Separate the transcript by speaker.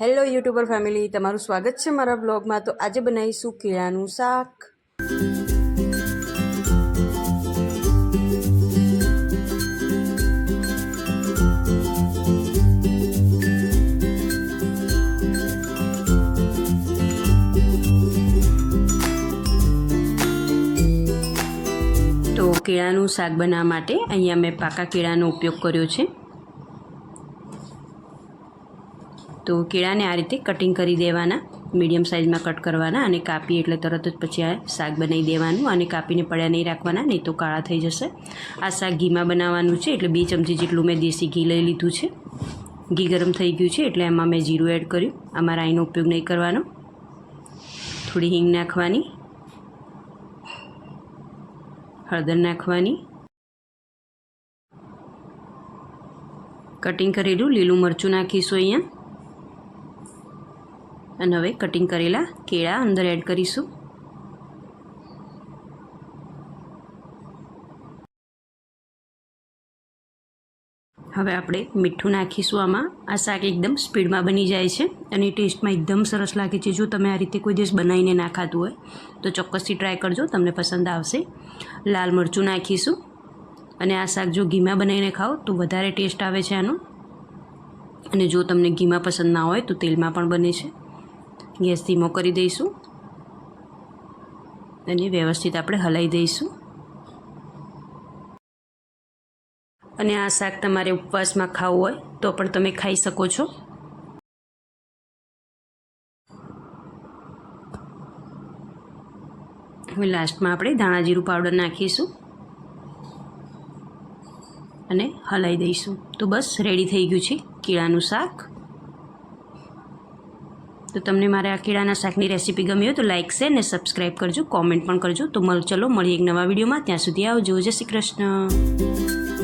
Speaker 1: Hello YouTuber family, તમારું સ્વાગત છે મારા બ્લોગમાં. તો આજે બનાવીશું કેળાનું શાક. તો કેળાનું શાક બનાવવા માટે અહીંયા મેં પાકા કેળાનો ઉપયોગ કર્યો છે. તો કેળાને આ રીતે કટિંગ કરી દેવાના મીડિયમ સાઇઝમાં કટ કરવાના અને કાપી એટલે તરત જ પછી આ શાક બનાવી દેવાનું અને કાપીને પડ્યા નહીં રાખવાના, નહીં તો કાળા થઈ જશે. આ શાક ઘીમાં બનાવવાનું છે એટલે બે ચમચી જેટલું મેં દેશી ઘી લઈ લીધું છે. ઘી ગરમ થઈ ગયું છે એટલે એમાં મેં જીરું એડ કર્યું. આમાં રાઈનો ઉપયોગ નહીં કરવાનો. થોડી હિંગ નાખવાની. હળદર નાખવાની. કટિંગ કરેલું લીલું મરચું નાખીશું અહીંયા. અને હવે કટિંગ કરેલા કેળા અંદર એડ કરીશું. હવે આપણે મીઠું નાખીશું આમાં. આ શાક એકદમ સ્પીડમાં બની જાય છે અને ટેસ્ટમાં એકદમ સરસ લાગે છે. જો તમે આ રીતે કોઈ દિવસ બનાવીને ના ખાતું હોય, તો ચોક્કસથી ટ્રાય કરજો, તમને પસંદ આવશે. લાલ મરચું નાખીશું. અને આ શાક જો ઘીમાં બનાવીને ખાઓ, તો વધારે ટેસ્ટ આવે છે આનો. અને જો તમને ઘીમાં પસંદ ના હોય, તો તેલમાં પણ બને છે. ગેસ ધીમો કરી દઈશું. અને વ્યવસ્થિત આપણે હલાવી દઈશું. અને આ શાક તમારે ઉપવાસમાં ખાવું હોય તો પણ તમે ખાઈ શકો છો. હવે લાસ્ટમાં આપણે ધાણા જીરું પાવડર નાખીશું. અને હલાવી દઈશું. તો બસ રેડી થઈ ગયું છે કેળાનું શાક. તો તમને મારે આ કેળાના શાકની રેસીપી ગમી હોય તો લાઇક શેર ને સબસ્ક્રાઈબ કરજો કોમેન્ટ પણ કરજો. તો ચલો, મળીએ એક નવા વિડીયોમાં. ત્યાં સુધી આવજો. જય શ્રી કૃષ્ણ.